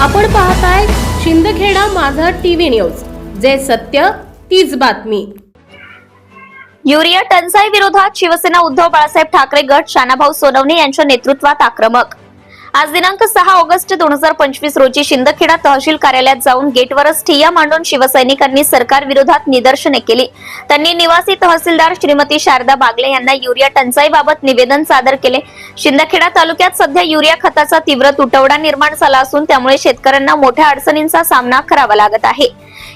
आपण पाहताय शिंदखेडा माझा टीव्ही न्यूज. जे सत्य तीच बातमी. युरिया टंचाई विरोधात शिवसेना उद्धव बाळासाहेब ठाकरे गट शानाभाऊ सोनवणे यांच्या नेतृत्वात आक्रमक. आज दिनांक सहा ऑगस्ट दोन हजार पंचवीस रोजी शिंदखेडा तहसील कार्यालयात जाऊन गेटवरच ठिय्या मांडून शिवसैनिकांनी सरकार विरोधात निदर्शने केली. त्यांनी निवासी तहसीलदार श्रीमती शारदा बागले यांना युरिया टंचाईबाबत निवेदन सादर केले. शिंदखेडा तालुक्यात सध्या युरिया खताचा तीव्र तुटवडा निर्माण झाला असून त्यामुळे शेतकऱ्यांना मोठ्या अडचणींचा सामना करावा लागत आहे.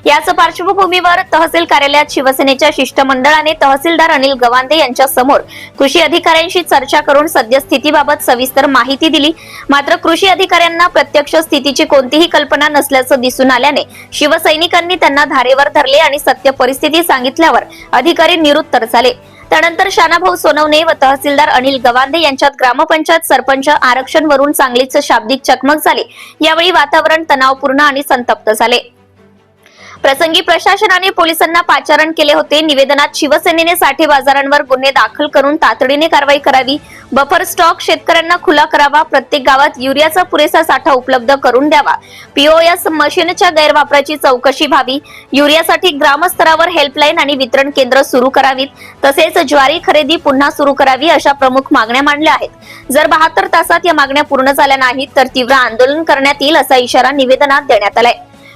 याच पार्श्वभूमीवर तहसील कार्यालयात शिवसेनेच्या शिष्टमंडळाने तहसीलदार अनिल गवांदे यांच्या समोर कृषी अधिकाऱ्यांशी चर्चा करून सद्यस्थितीबाबत सविस्तर माहिती दिली. मात्र कृषी अधिकाऱ्यांना प्रत्यक्ष स्थितीची कोणतीही कल्पना नसल्याचं दिसून आल्याने शिवसैनिकांनी त्यांना धारेवर धरले आणि सत्य परिस्थिती सांगितल्यावर अधिकारी निरुत्तर झाले. त्यानंतर शानाभाऊ सोनवणे व तहसीलदार अनिल गवांदे यांच्यात ग्रामपंचायत सरपंच आरक्षण वरून चांगलीच शाब्दिक चकमक झाली. यावेळी वातावरण तणावपूर्ण आणि संतप्त झाले. प्रसंगी प्रशासनाने पोलिसांना पाचारण केले होते. निवेदनात शिवसेनेने साठे बाजारांवर गुन्हे दाखल करून तातडीने कारवाई करावी. बफर स्टॉक शेतकऱ्यांना खुला करावा. प्रत्येक गावात युरियाचा पुरेसा साठा उपलब्ध करून द्यावा. पीओएस मशीनच्या गैरवापराची चौकशी व्हावी. युरियासाठी ग्रामस्तरावर हेल्पलाईन आणि वितरण केंद्र सुरू करावीत. तसेच ज्वारी खरेदी पुन्हा सुरू करावी अशा प्रमुख मागण्या मांडल्या आहेत. जर बहात्तर तासात या मागण्या पूर्ण झाल्या नाहीत तर तीव्र आंदोलन करण्यात येईल असा इशारा निवेदनात देण्यात आलाय.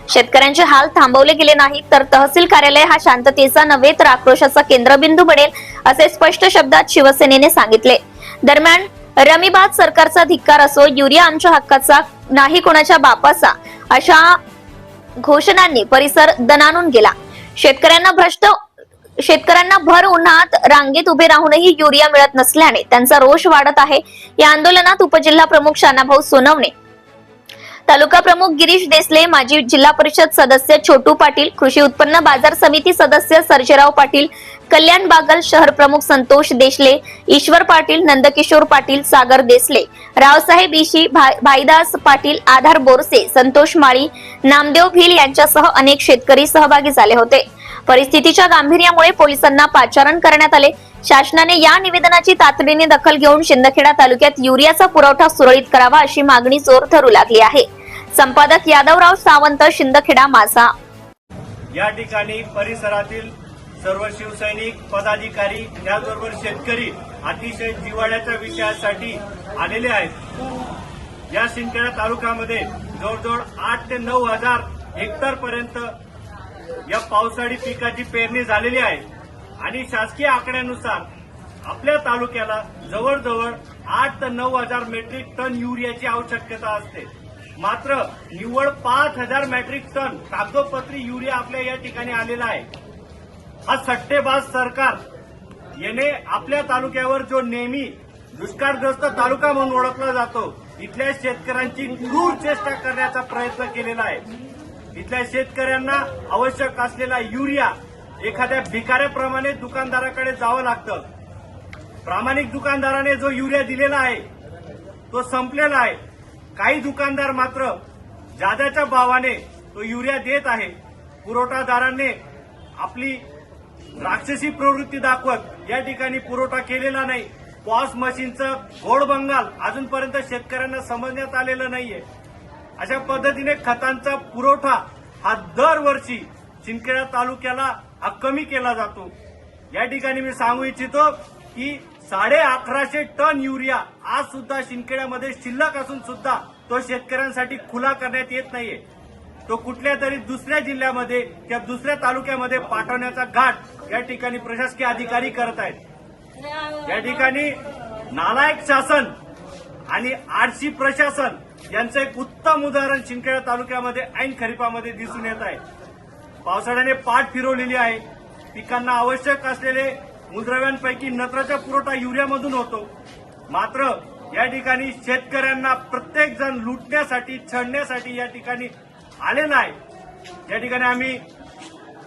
शेतकऱ्यांचे हाल थांबवले गेले नाहीत तर तहसील कार्यालय हा शांततेचा नव्हे तर आक्रोशाचा केंद्रबिंदू बनेल असे स्पष्ट शब्दात शिवसेनेने सांगितले. दरम्यान रमीबाद सरकारचा धिक्कार असो युरिया आमच्या हक्काचा नाही कोणाच्या बापाचा अशा घोषणांनी परिसर दणानून गेला. शेतकऱ्यांना भ्रष्ट शेतकऱ्यांना भर उन्हात रांगेत उभे राहूनही युरिया मिळत नसल्याने त्यांचा रोष वाढत आहे. या आंदोलनात उपजिल्हा प्रमुख शानाभाऊ सोनवणे तालुका प्रमुख गिरीश देसले माजी जिल्हा परिषद सदस्य छोटू पाटील कृषी उत्पन्न बाजार समिती सदस्य सर्जेराव पाटील कल्याण बागल शहर प्रमुख संतोष देशले ईश्वर पाटील नंदकिशोर पाटील सागर देसले रावसाहेब इशी भा- भाईदास पाटील आधार बोरसे संतोष माळी नामदेव भिल यांच्यासह अनेक शेतकरी सहभागी झाले होते. परिस्थितीच्या गांभीर्यामुळे पोलिसांना पाचारण करण्यात आले. शासनाने या निवेदनाची तातडीने दखल घेऊन शिंदखेडा तालुक्यात युरियाचा पुरवठा सुरळीत करावा अशी मागणी जोर धरू लागली आहे. संपादक यादवराव सावंत शिंदखेडा मासा. या ठिकाणी परिसरातील सर्व शिवसैनिक पदाधिकारी त्याचबरोबर शेतकरी अतिशय जिव्हाळ्याच्या विषयासाठी आलेले आहेत. या शिंदखेडा तालुक्यामध्ये जवळजवळ आठ ते नऊ हजार हेक्टर पर्यंत या पावसाळी पिकाची पेरणी झालेली आहे. आणि शासकीय आकड्यानुसार आपल्या तालुक्याला जवळजवळ आठ ते नऊ हजार मेट्रिक टन युरियाची आवश्यकता असते. मात्र निव्वळ पाच हजार मॅट्रिक टन कागदोपत्री युरिया आपल्या या ठिकाणी आलेला आहे. हा सट्टेबाज सरकार याने आपल्या तालुक्यावर जो नेहमी दुष्काळग्रस्त तालुका म्हणून ओळखला जातो इथल्या शेतकऱ्यांची क्रूर चेष्टा करण्याचा प्रयत्न केलेला आहे. इथल्या शेतकऱ्यांना आवश्यक असलेला युरिया एखाद्या भिकाऱ्याप्रमाणे दुकानदाराकडे जावं लागतं. प्रामाणिक दुकानदाराने जो युरिया दिलेला आहे तो संपलेला आहे. काही दुकानदार मात्र जादाच्या भावाने तो युरिया देत आहे. पुरवठादारांनी आपली राक्षसी प्रवृत्ती दाखवत या ठिकाणी पुरवठा केलेला नाही. पॉस मशीनचं घोड बंगाल अजूनपर्यंत शेतकऱ्यांना समजण्यात आलेलं नाहीये. अशा पद्धतीने खतांचा पुरवठा हा दरवर्षी शिंदखेडा तालुक्याला हा कमी केला जातो. या ठिकाणी मी सांगू इच्छितो की साडे अकराशे टन युरिया आज सुद्धा शिंदखेड्यामध्ये शिल्लक असून सुद्धा तो शेतकऱ्यांसाठी खुला करण्यात येत नाहीये. तो कुठल्या तरी दुसऱ्या जिल्ह्यामध्ये किंवा दुसऱ्या तालुक्यामध्ये पाठवण्याचा घाट या ठिकाणी प्रशासकीय अधिकारी करत आहेत. या ठिकाणी नालायक शासन आणि आळशी प्रशासन यांचं एक उत्तम उदाहरण शिंदखेडा तालुक्यामध्ये ऐन खरीपामध्ये दिसून येत आहे. पावसाळ्याने पाठ फिरवलेली आहे. पिकांना आवश्यक असलेले मूलद्रव्यांपैकी नत्राचा पुरवठा युरियामधून होतो. मात्र या ठिकाणी शेतकऱ्यांना प्रत्येक जण लुटण्यासाठी छळण्यासाठी या ठिकाणी आलेला आहे या ठिकाणी आम्ही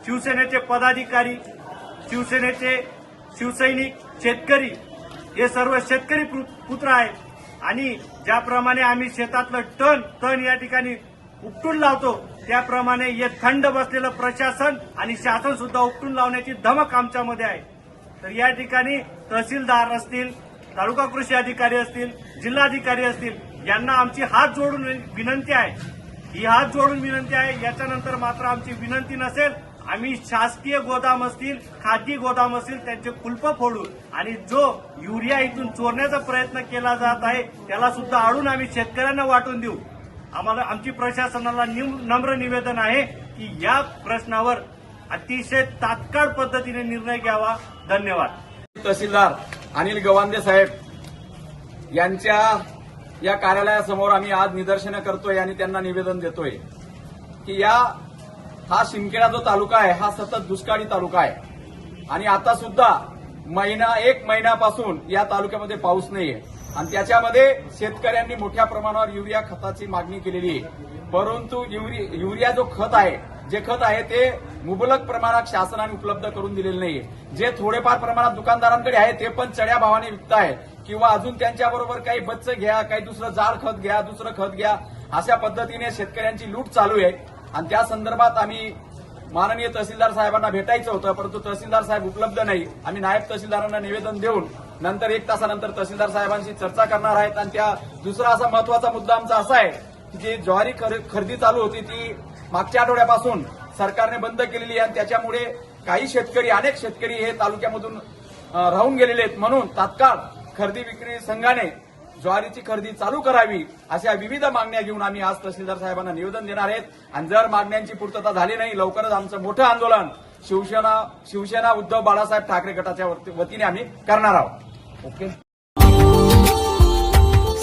शिवसेनेचे पदाधिकारी शिवसेनेचे शिवसैनिक शेतकरी हे सर्व शेतकरी पुत्र आहेत. आणि ज्याप्रमाणे आम्ही शेतातलं टन तण या ठिकाणी उपटून लावतो त्याप्रमाणे हे थंड बसलेलं प्रशासन आणि शासन सुद्धा उपटून लावण्याची धमक आमच्यामध्ये आहे. तर या ठिकाणी तहसीलदार असतील तालुका कृषी अधिकारी असतील जिल्हाधिकारी असतील यांना आमची हात जोडून विनंती आहे. ही हात जोडून विनंती आहे. याच्यानंतर मात्र आमची विनंती नसेल आम्ही शासकीय गोदाम असतील खाजगी गोदाम असतील त्यांचे कुलप फोडू आणि जो युरिया इथून चोरण्याचा प्रयत्न केला जात आहे त्याला सुद्धा आडून आम्ही शेतकऱ्यांना वाटून देऊ. आम्हाला आमची प्रशासनाला निम- नम्र निवेदन आहे की या प्रश्नावर अतिशय तात्काळ पद्धतीने निर्णय घ्यावा. धन्यवाद. तहसीलदार अनिल गवांदे साहेब यांच्या या कार्यालयासमोर आम्ही आज निदर्शनं करतोय आणि त्यांना निवेदन देतोय की या हा शिंदखेडा जो तालुका आहे हा सतत दुष्काळी तालुका आहे. आणि आता सुद्धा महिना एक महिन्यापासून या तालुक्यामध्ये पाऊस नाहीये. आणि त्याच्यामध्ये शेतकऱ्यांनी मोठ्या प्रमाणावर युरिया खताची मागणी केलेली आहे. परंतु युरि- युरिया जो खत आहे जे खत आहे ते मुबलक प्रमाणात शासनाने उपलब्ध करून दिलेले नाहीये. जे थोडेफार प्रमाणात दुकानदारांकडे आहे ते पण चढ्या भावाने विकत आहे. किंवा अजून त्यांच्याबरोबर काही बच्च घ्या काही दुसरं जाड खत घ्या दुसरं खत घ्या अशा पद्धतीने शेतकऱ्यांची लूट चालू आहे. आणि त्या संदर्भात आम्ही माननीय तहसीलदार साहेबांना भेटायचं होतं परंतु तहसीलदार साहेब उपलब्ध नाही. आम्ही नायब तहसीलदारांना निवेदन देऊन नंतर एक तासानंतर तहसीलदार साहेबांशी चर्चा करणार आहेत. आणि त्या दुसरा असा महत्त्वाचा मुद्दा आमचा असा आहे की जी ज्वारी खरेदी चालू होती ती मागच्या आठवड्यापासून सरकारने बंद केलेली आहे. आणि त्याच्यामुळे काही शेतकरी अनेक शेतकरी हे तालुक्यामधून राहून गेलेले आहेत. म्हणून तात्काळ खरेदी विक्री संघाने ज्वारीची खरेदी चालू करावी अशा विविध मागण्या घेऊन आम्ही आज तहसीलदार साहेबांना निवेदन देणार आहेत. आणि जर मागण्यांची पूर्तता झाली नाही लवकरच आमचं मोठं आंदोलन शिवसेना शिवसेना उद्धव बाळासाहेब ठाकरे गटाच्या वरती- वतीने आम्ही करणार आहोत. Okay?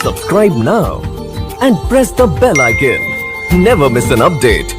Subscribe now and press the bell icon never miss an update